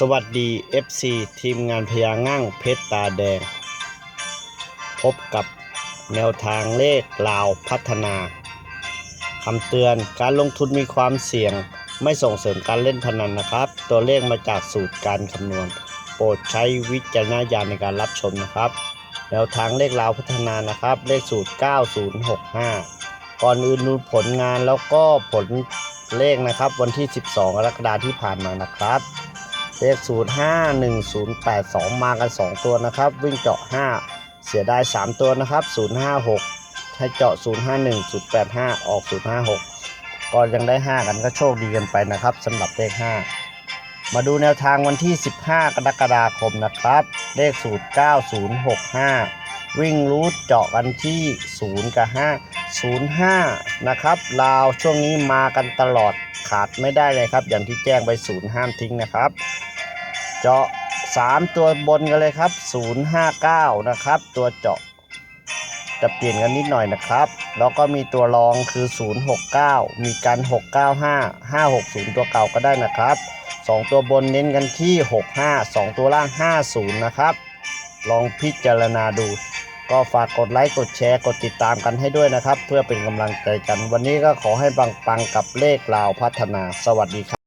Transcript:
สวัสดี FC ทีมงานพญาง่างเพชรตาแดง พบกับแนวทางเลขลาวพัฒนาคำเตือนการลงทุนมีความเสี่ยงไม่ส่งเสริมการเล่นพนันนะครับ ตัวเลขมาจากสูตรการคำนวณ โปรดใช้วิจารณญาณในการรับชมนะครับ แนวทางเลขลาวพัฒนานะครับ เลขสูตร 9065 ก่อนอื่นดูผลงานแล้วก็ผลเลขนะครับ วันที่ 12กรกฎาคมที่ผ่านมานะครับ เลขสูตร5 1 0 8 2 มากัน 2 ตัวนะครับ วิ่งเจาะ 5 เสียไดาย3ตัวนะครับ 056 ให้เจาะ 051 085 ออก 056 ก็ยังได้ 5 กันก็โชคดีกันไปนะครับสำหรับเลข 5 มาดูแนวทางวันที่ 15 กรกฎาคมนะครับ เลขสูตร9065 วิ่งรูทเจาะกันที่ 0 กับ 5 05 นะครับลาวช่วงนี้มากันตลอดขาดไม่ได้เลยครับ อย่างที่แจ้งไป0ห้ามทิ้งนะครับ เจาะ 3 ตัวบนกันเลยครับ 059 นะครับ ตัวเจาะจะเปลี่ยนกันนิดหน่อยนะครับ แล้วก็มีตัวรองคือ 069 มีกัน695 560 ตัวเก่าก็ได้นะครับ 2 ตัวบนเน้นกันที่ 65 2 ตัวล่าง 50 นะครับ ลองพิจารณาดู ก็ฝากกดไลค์กดแชร์กดติดตามกันให้ด้วยนะครับ เพื่อเป็นกำลังใจกัน วันนี้ก็ขอให้ปังๆกับเลขลาวพัฒนาสวัสดีครับ